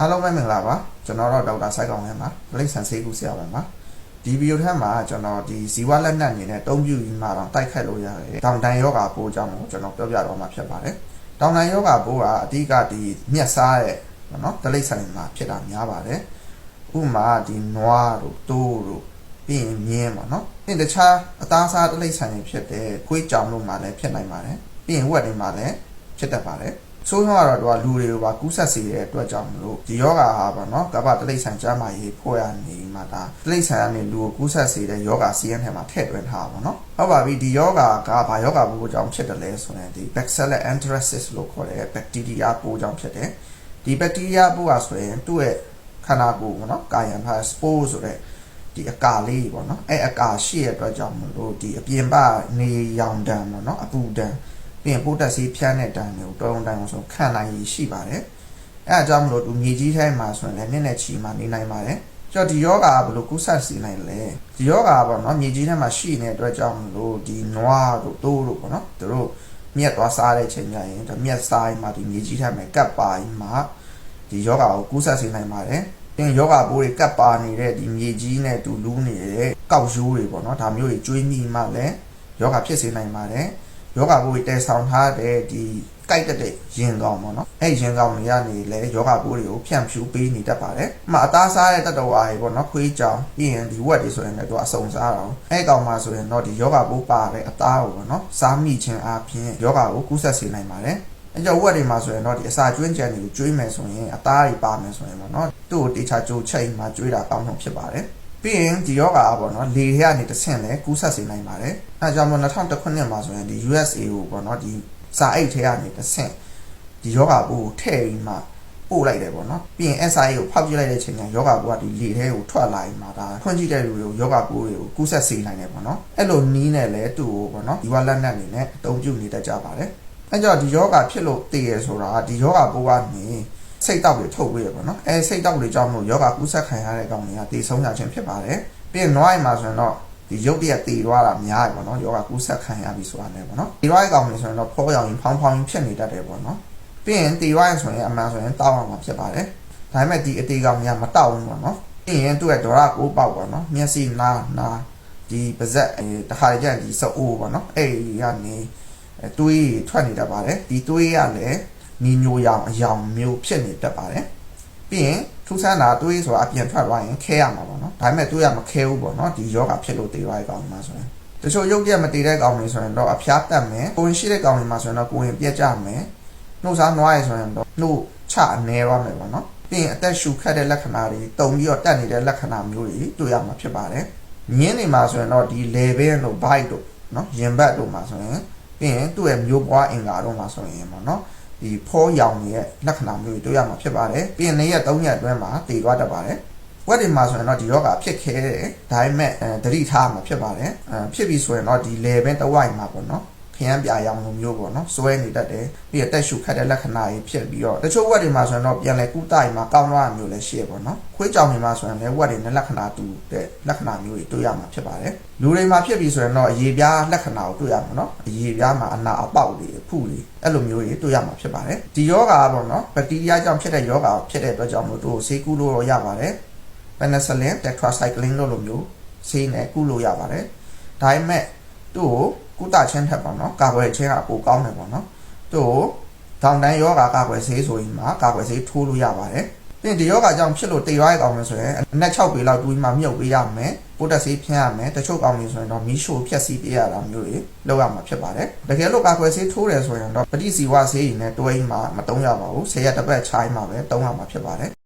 အားလုံးပဲမင်္ဂလာပါကျွန်တော်တော့ဒေါက်တာဆိုက်ကောင်လဲပါပလိတ်ဆန်ဆေးကူဆရာဝန်ပါဒီဗီဒီယိုထဲမှာကျွန်တော်ဒီဇီဝလက်နက်အနေနဲ့အသုံးပြုပြီးမှတော့တိုက်ခိုက်လို့ရတယ်တောင်တန်ယောဂါပိုးအကြောင်းကိုကျွန်တော်ပြောပြတော့မှာဖြစ်ပါတယ်တောင်တန်ယောဂါပိုးကအဓိကဒီမျက်စားရဲ့နော်တလိတ်ဆန်မှာဖြစ်တာများပါတယ်ဥပမာဒီနွားတို့တိုးတို့ပြီးရင်မြင်းပေါ့နော်ပြီးရင်တခြားအသားစားတလိတ်ဆန်တွေဖြစ်တဲ့ခွေးကြောင်တို့မှာလည်းဖြစ်နိုင်ပါတယ်ပြီးရင်ဝက်တွေမှာလည်းဖြစ်တတ်ပါတယ် ဆိုးရွားတော့သူကလူတွေကိုပါကူးဆက်စေတဲ့အတွက်ကြောင့်မလို့ဒီယောဂါဟာပေါ့နော်ကပ္ပတလိษံကျမ်းမာရေးဖွဲ့ရနေမှာဒါတလိษံကနေလူကိုကူးဆက်စေတဲ့ယောဂါစီးရင်ထဲမှာထည့်သွင်းထားပါပေါ့နော်ဟုတ်ပါပြီဒီယောဂါကဘာယောဂါပိုးကြောင့်ဖြစ်တယ်လဲဆိုရင်ဒီ Bacillus anthracis လို့ခေါ်တဲ့ bacteria ပိုးကြောင့်ဖြစ်တယ်ဒီ bacteria ပိုးကဆိုရင်သူ့ရဲ့ခန္ဓာကိုယ်ပေါ့နော်ကာယံထား spore ဆိုတဲ့ဒီအကာလေးပေါ့နော်အဲအကာရှိရဲ့အတွက်ကြောင့်မလို့ဒီအပြင်ပနေရောင်တံပေါ့နော်အပူတံ ပြီးရင်ပိုးတက်စီးဖြန်းတဲ့တန်တွေကိုတော်တော်တိုင်အောင်ဆိုခံနိုင်ရည်ရှိပါတယ်အဲအကြောင်းမလို့သူမြေကြီးထဲမှာဆိုရင်လည်းနည်းနည်းချီမှနေနိုင်ပါတယ်ကျော်ဒီယောဂါကဘယ်လိုကုသစီနိုင်လဲဒီယောဂါကပေါ့နော်မြေကြီးထဲမှာရှိနေတဲ့အတွက်ကြောင့်မလို့ဒီနွားတို့တိုးတို့ပေါ့နော်သူတို့မြက်သွားစားတဲ့ချိန်ကျရင်ဒါမြက်စားရင်မှဒီမြေကြီးထဲမှာကပ်ပါရင်မှဒီယောဂါကိုကုသစီနိုင်ပါတယ်ပြင်ယောဂါပိုးတွေကပ်ပါနေတဲ့ဒီမြေကြီးနဲ့တူလူးနေတဲ့ကောက်ရိုးတွေပေါ့နော်ဒါမျိုးတွေကျွေးမိမှလည်းယောဂါဖြစ်စေနိုင်ပါတယ် ယောဂပိုးတွေတည်ဆောင်ထားတဲ့ဒီကြိုက်တဲ့ရင်ကောင်းပေါ့နော်အဲ့ရင်ကောင်းတွေကနေလဲယောဂပိုးတွေကိုဖြန့်ဖြူးပေးနေတတ်ပါတယ်အမှအသားစားတဲ့တတဝါတွေပေါ့နော်ခွေးကြောင်ပြီးရင်ဒီဝက်တွေဆိုရင်လည်းသူအစုံစားတော့အဲ့ကောင်မှဆိုရင်တော့ဒီယောဂပိုးပါတဲ့အသားကိုပေါ့နော်စားမိခြင်းအပြင်ယောဂကိုကူးဆက်စေနိုင်ပါတယ်အဲ့ကြောင့်ဝက်တွေမှာဆိုရင်တော့ဒီအစာကျွင်းကြံတွေကိုကျွေးမယ်ဆိုရင်အသားတွေပါမယ်ဆိုရင်ပေါ့နော်သူ့ကိုတေချာကြိုချိန်မှကျွေးတာကောင်းဆုံးဖြစ်ပါတယ် ပြီးရင်ဒီယောဂါပေါ့နော်လေထဲကနေတစ်ဆင့်လဲကူးဆက်စေနိုင်ပါတယ်အဲကြောင့်မို့2000ခုနှစ်မှာဆိုရင်ဒီ USA ကိုပေါ့နော်ဒီစာအိတ်ထဲကနေတစ်ဆင့်ဒီယောဂါဘူးကိုထည့်ပြီးမှပို့လိုက်တယ်ပေါ့နော်ပြီးရင် SIA ကိုဖောက်ပြလိုက်တဲ့အချိန်ကျရင်ယောဂါဘူးကဒီလေထဲကိုထွက်လာရင်မှဒါဖွင့်ကြည့်တဲ့လူတွေကိုယောဂါဘူးတွေကိုကူးဆက်စေနိုင်တယ်ပေါ့နော်အဲ့လိုနီးနဲ့လဲသူ့ကိုပေါ့နော်ဒီဝလက်နက်အနေနဲ့အသုံးပြုနေတတ်ကြပါတယ်အဲကြောင့်ဒီယောဂါဖြစ်လို့တည်ရဆိုတာကဒီယောဂါဘူးကနေ စိတ်တောက်တွေထုတ်ပေးရပါတော့အဲစိတ်တောက်တွေကြောင့်မို့ယောဂကူးဆက်ခံရတဲ့ကောင်တွေကတည်ဆုံးရခြင်းဖြစ်ပါတယ်ပြီးရင်နွားအိမ်မှာဆိုရင်တော့ဒီရုပ်တရက်တည်သွားတာများတယ်ပေါ့နော်ယောဂကူးဆက်ခံရပြီဆိုတာနဲ့ပေါ့နော်ဒီဝိုင်းကောင်တွေဆိုရင်တော့ဖောရောင်ရင်ဖောင်းဖောင်းဖြစ်နေတတ်တယ်ပေါ့နော်ပြီးရင်တီဝိုင်းဆိုရင်အမှန်ဆိုရင်တောက်အောင်မှာဖြစ်ပါတယ်ဒါပေမဲ့ဒီအတေကောင်တွေကမတောက်ဘူးပေါ့နော်ပြီးရင်သူ့ရဲ့ဒေါရကိုပေါက်ပေါ့နော်မျက်စိနားနာဒီပါဇက်အဲတခါကြံဒီစအိုးပေါ့နော်အဲ့ဒီကနေအဲတွေးထွက်နေတတ်ပါတယ်ဒီတွေးရလည်း နီညိုရောင်အယောင်မျိုးဖြစ်နေတတ်ပါတယ်ပြီးရင်ထူးဆန်းတာတွေးဆိုတာအပြင်ထွက်သွားရင်ခဲရမှာပေါ့နော်ဒါပေမဲ့တွေးရမခဲဘူးပေါ့နော်ဒီယောဂဖြစ်လို့တေးသွားတဲ့ကောင်မှာဆိုရင်တချို့ရုပ်တရက်မတည်တဲ့ကောင်တွေဆိုရင်တော့အဖျားတက်မယ်ကိုရင်ရှိတဲ့ကောင်တွေမှာဆိုရင်တော့ကိုရင်ပြက်ကြမယ်နှုတ်စားနွားရယ်ဆိုရင်တော့နှုတ်ချအနေသွားမယ်ပေါ့နော်ပြီးရင်အသက်ရှူခတ်တဲ့လက္ခဏာတွေတုံပြီးတော့တက်နေတဲ့လက္ခဏာမျိုးတွေတွေ့ရမှာဖြစ်ပါတယ်မြင်းတွေမှာဆိုရင်တော့ဒီ level တို့ bite တို့နော်ရင်ဘတ်တို့မှာဆိုရင်ပြီးရင်သူ့ရဲ့မျိုးပွားအင်္ဂါတို့မှာဆိုရင်ပေါ့နော် ဒီဖောရောင်ရဲ့လက္ခဏာမျိုးတွေတွေ့ရမှာဖြစ်ပါတယ်ပြီးရင်နေ့ရက်3ရက်အတွင်းမှာတည်သွားတတ်ပါတယ်ဝက်တွေမှာဆိုရင်တော့ဒီယောဂဖြစ်ခဲတယ်ဒါပေမဲ့အဲတတိထားမှာဖြစ်ပါတယ်အဲဖြစ်ပြီဆိုရင်တော့ဒီ level တစ်ဝိုက်မှာပေါ့နော် ခရမ်းပြာရောင်လိုမျိုးပေါ့နော်စွဲနေတတ်တယ်ပြီးရတက်ရှုခတ်တဲ့လက္ခဏာကြီးဖြစ်ပြီးတော့တချို့ဝက်တွေမှာဆိုရင်တော့ပြန်လဲကုသရင်မှာကောင်းသွားတာမျိုးလည်းရှိရပေါ့နော်ခွေးကြောင်တွေမှာဆိုရင်လည်းဝက်တွေနဲ့လက္ခဏာတူတဲ့လက္ခဏာမျိုးတွေတွေ့ရမှာဖြစ်ပါတယ်လူတွေမှာဖြစ်ပြီဆိုရင်တော့အရေပြားလက္ခဏာကိုတွေ့ရမှာနော်အရေပြားမှာအနာအပေါက်တွေအဖုတွေအဲ့လိုမျိုးတွေတွေ့ရမှာဖြစ်ပါတယ်ဒီယောဂါပေါ့နော်ဘက်တီးရီးယားကြောင့်ဖြစ်တဲ့ယောဂါဖြစ်တဲ့အတွက်ကြောင့်မို့သူ့ကိုဆေးကုလို့ရပါတယ် penicillin tetracycline လို့လိုမျိုးဆေးနဲ့ကုလို့ရပါတယ်ဒါပေမဲ့သူ့ကို ကုသခြင်းထက်ပေါ့နော်ကာကွယ်ခြင်းကပိုကောင်းတယ်ပေါ့နော်သူ့ကိုဒေါန်တန်းယောဂါကာကွယ်ဆေးဆိုရင်မှာကာကွယ်ဆေးထိုးလို့ရပါတယ်ပြင်ဒီယောဂါကြောင့်ဖြစ်လို့တေရွားရကောင်လို့ဆိုရင်အနက်6ပေလောက်တူးမှမြုပ်ပေးရမယ်ပိုတက်ဆေးဖြန်းရမယ်တချို့ကောင်တွေဆိုရင်တော့မီးရှို့ဖြက်စီးပေးရတာမျိုးတွေလုပ်ရမှာဖြစ်ပါတယ်တကယ်လို့ကာကွယ်ဆေးထိုးတယ်ဆိုရင်တော့ပဋိစီဝဆေးရည်နဲ့တွဲမှမတုံးရပါဘူးဆေးရတစ်ပတ်ချိုင်းမှာပဲတုံးရမှာဖြစ်ပါတယ်